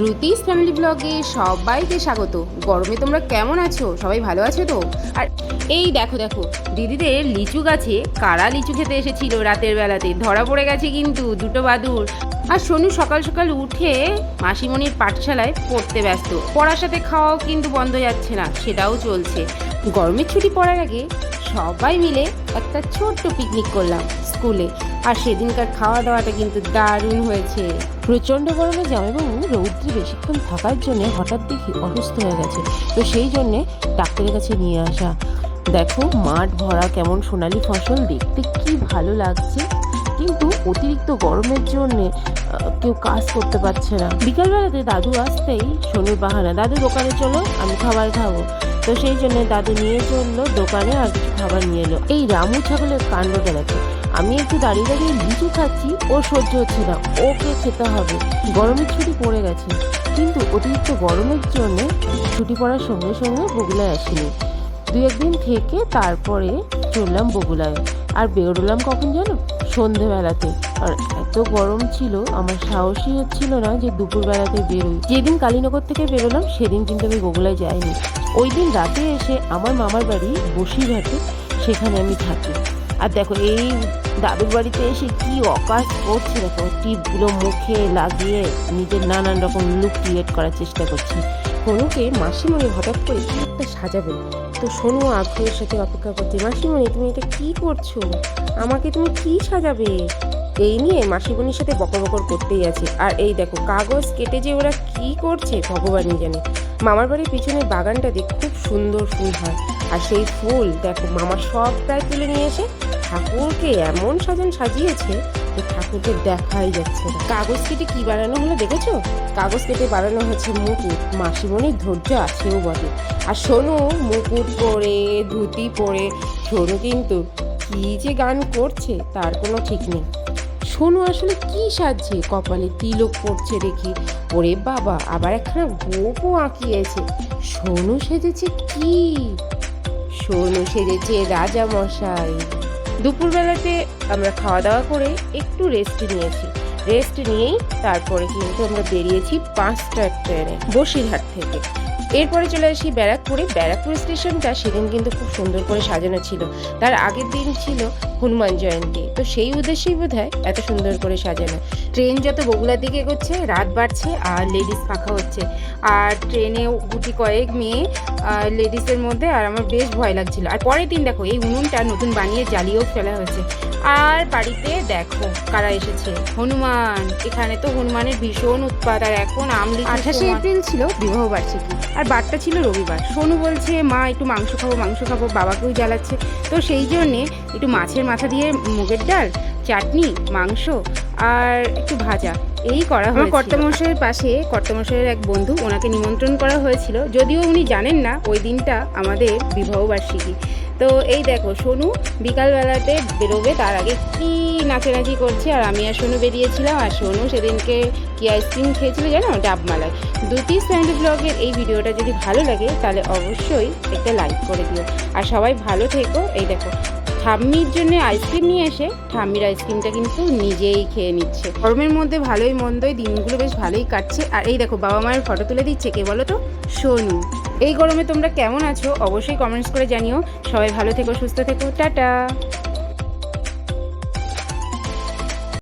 দ্রুতিস family ব্লগে সবাইকে স্বাগত। গরমে তোমরা কেমন আছো? সবাই ভালো আছো তো? আর এই দেখো দেখো, দিদিদের লিচু গাছে কারা লিচু খেতে এসেছিল রাতের বেলাতে? ধরা পড়ে গেছে কিন্তু দুটো বাদুর আর সোনু সকাল সকাল উঠে মাসিমণির পাঠশালায় পড়তে ব্যস্ত। পড়ার সাথে খাওয়াও কিন্তু বন্ধ যাচ্ছে না, সেটাও চলছে। গরমের ছুটি পড়ার আগে সবাই মিলে একটা ছোট্ট পিকনিক করলাম স্কুলে। আর সেদিনকার খাওয়া দাওয়াটা কিন্তু দারুণ হয়েছে। প্রচণ্ড গরমে জামাইবাবু রৌদ্রে বেশিক্ষণ থাকার জন্য হঠাৎ দেখি অসুস্থ হয়ে গেছে। তো সেই জন্যে ডাক্তারের কাছে নিয়ে আসা। দেখো, মাঠ ভরা, কেমন সোনালি ফসল, দেখতে কি ভালো লাগছে। কিন্তু অতিরিক্ত গরমের জন্যে কেউ কাজ করতে পারছে না। বিকালবেলাতে দাদু আসতেই শনির বাহানা, দাদু, দোকানে চলো, আমি খাবার খাব। তো সেই জন্য দাদু নিয়ে চলল দোকানে আর কিছু খাবার নিয়ে এলো। এই রামু ছাগলের কাণ্ডটা দেখো আমি একটু দাঁড়িয়ে দাঁড়িয়ে লিচু খাচ্ছি, ও সহ্য হচ্ছে না। ওকে খেতে হবে। গরমের ছুটি পড়ে গেছে। কিন্তু অতিরিক্ত গরমের জন্য ছুটি পড়ার সঙ্গে সঙ্গে বগুলায় আসিনি। দু একদিন থেকে তারপরে চললাম বগুলায় আর বেরোলাম কখন জানো? সন্ধেবেলাতে। আর এত গরম ছিল, আমার সাহসই হচ্ছিল না যে দুপুরবেলাতে বেরোই। যেদিন কালীনগর থেকে বেরোলাম, সেদিন কিন্তু আমি বগুলায় যাইনি। ওই দিন রাতে এসে আমার মামার বাড়ি বসিরহাটে, সেখানে আমি থাকি। আর দেখো, এই দাদুর বাড়িতে এসে কি অকাশ করছে দেখো টিপগুলো মুখে লাগিয়ে নিজের নানান রকম লুক ক্রিয়েট করার চেষ্টা করছে। সোনুকে মাসিমণি হঠাৎ করে কি একটা সাজাবে? তো সোনু আগ্রহের সাথে অপেক্ষা করছে, মাসিমণি, তুমি এটা কি করছ? আমাকে তুমি কি সাজাবে? এই নিয়ে মাসিমণির সাথে বকর বকর করতেই আছে। আর এই দেখো, কাগজ কেটে যে ওরা কি করছে, ভগবানই জানে। মামার বাড়ির পিছনে বাগানটাতে খুব সুন্দর ফুল হয়। আর সেই ফুল, দেখো, মামা সব প্রায় তুলে নিয়ে এসে ঠাকুরকে এমন সাজান সাজিয়েছে যে ঠাকুরকে দেখাই যাচ্ছে কাগজ কেটে কি বানানো হলো দেখেছ? কাগজ কেটে বানানো হচ্ছে মুকুট। মাসিমণির ধৈর্য আছেও বটে। আর সোনু মুকুট পরে, ধুতি পরে, সোনু কিন্তু কি যে গান করছে তার কোনো ঠিক নেই। সোনু আসলে কি সাজছে? কপালে তিলক পড়ছে দেখি। ওরে বাবা, আবার একখানা গোপও আঁকিয়েছে। সোনু সেজেছে কি? সোনু সেজেছে রাজা মশাই। দুপুরবেলাতে আমরা খাওয়া দাওয়া করে একটু রেস্ট নিয়েছি। রেস্ট নিয়েই তারপরে কিন্তু আমরা বেরিয়েছি পাঁচটার ট্রেনে বসিরহাট থেকে। এরপরে চলে আসি ব্যারাকপুরে। ব্যারাকপুর স্টেশনটা সেদিন কিন্তু খুব সুন্দর করে সাজানো ছিল। তার আগের দিন ছিল হনুমান জয়ন্তী। তো সেই উদ্দেশ্যেই বোধ এত সুন্দর করে সাজানো। ট্রেন যত বগুলার দিকে এগোচ্ছে রাত বাড়ছে আর লেডিস ফাঁকা হচ্ছে। আর ট্রেনে গুটি কয়েক মেয়ে লেডিসের মধ্যে আর আমার বেশ ভয় লাগছিল। আর পরের দিন দেখো এই উনুনটা নতুন বানিয়ে জ্বালিয়েও ফেলা হয়েছে। আর বাড়িতে দেখো কারা এসেছে? হনুমান। এখানে তো হনুমানের ভীষণ উৎপাত। আর এখন আমলি আঠাশে এপ্রিল ছিল বিবাহ বার্ষিকী। আর বারটা ছিল রবিবার। সোনু বলছে মা একটু মাংস খাব মাংস খাব বাবাকেও জ্বালাচ্ছে। তো সেই জন্যে একটু মাছের মাথা দিয়ে মুগের ডাল চাটনি মাংস আর একটু ভাজা এই করা হয় কর্তামশাইয়ের পাশে কর্তামশাইয়ের এক বন্ধু ওনাকে নিমন্ত্রণ করা হয়েছিল। যদিও উনি জানেন না ওই দিনটা আমাদের বিবাহবার্ষিকী তো এই দেখো, সোনু বিকালবেলাতে বেরোবে, তার আগে কি নাচানাচি করছে, আর আমি আর সোনু বেরিয়েছিলাম, আর সোনু সেদিনকে কি আইসক্রিম খেয়েছিল জানো? ডাবমালায় দুটি ফ্যামিলি ব্লগের এই ভিডিওটা যদি ভালো লাগে, তাহলে অবশ্যই একটা লাইক করে দিও। আর সবাই ভালো থেকো, এই দেখো, ঠাম্মির জন্য আইসক্রিম নিয়ে এসে, ঠাম্মির আইসক্রিমটা কিন্তু নিজেই খেয়ে নিচ্ছে। গরমের মধ্যে ভালোই মন্দই, দিনগুলো বেশ ভালোই কাটছে। আর এই দেখো বাবা মায়ের ফটো তুলে দিচ্ছে, কে বলো তো? সোনু। এই গরমে তোমরা কেমন আছো? অবশ্যই কমেন্টস করে জানিও। সবাই ভালো থেকো, সুস্থ থেকো। টাটা!